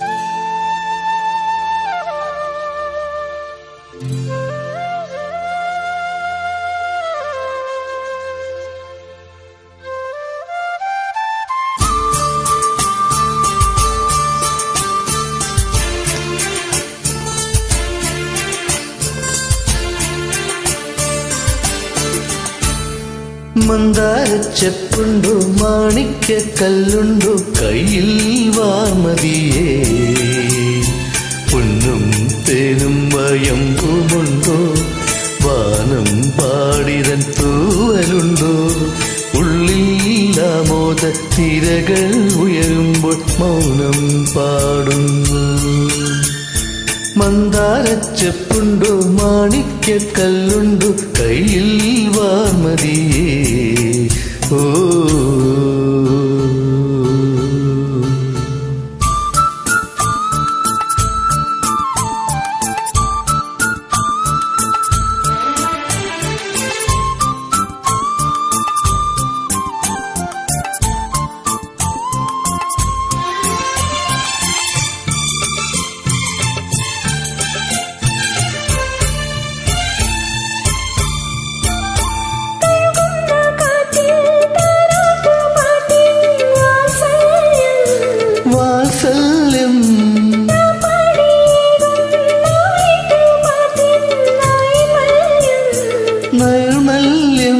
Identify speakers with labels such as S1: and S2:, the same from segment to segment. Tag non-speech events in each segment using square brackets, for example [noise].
S1: Thank [laughs] you. മന്ദാരച്ചെപ്പുണ്ടോ മാണിക്ക കല്ലുണ്ടോ കയ്യിൽ വാമതിയേ പൊന്നും തേനും വയമ്പുമുണ്ടോ വാനം പാടിതൻ തൂവലുണ്ടോ ഉള്ളിൽ ആമോദ തിരകൾ ഉയരുമ്പോൾ മൗനം പാടുന്നു മന്ദാരച്ചെപ്പുണ്ടോ മാണിക്ക കല്ലുണ്ടോ കയ്യിൽ വാർമതിയേ को നൈർമല്യം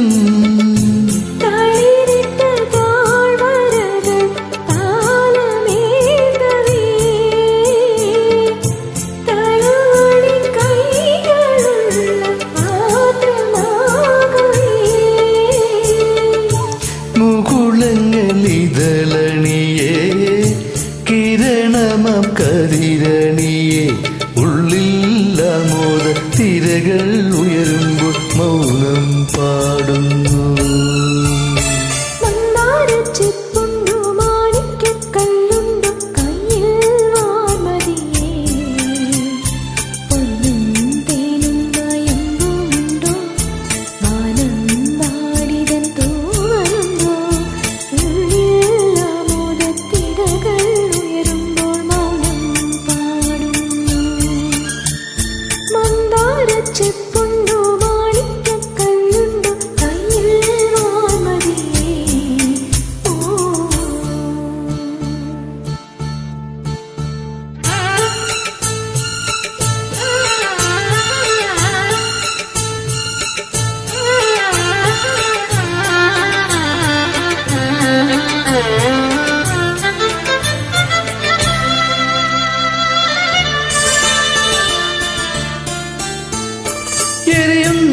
S1: മുകുളങ്ങളിതളണിയേ കിരണമം കതിരണിയേ ഉള്ളിൽ അമോദ തിരകൾ പാടുന്നു.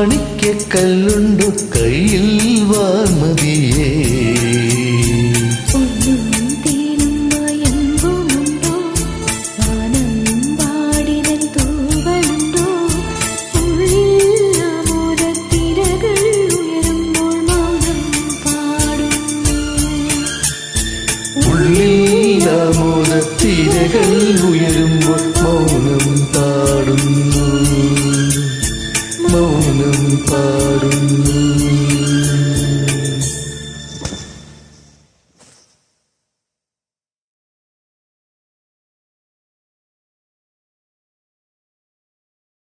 S2: മാണിക്കല്ലുണ്ടു കയ്യിൽ വാർമതിയേ. ഉള്ളിൽ ഉയരുമ്പോൾ മൗനം പാടുന്നു.
S1: പാടുന്നു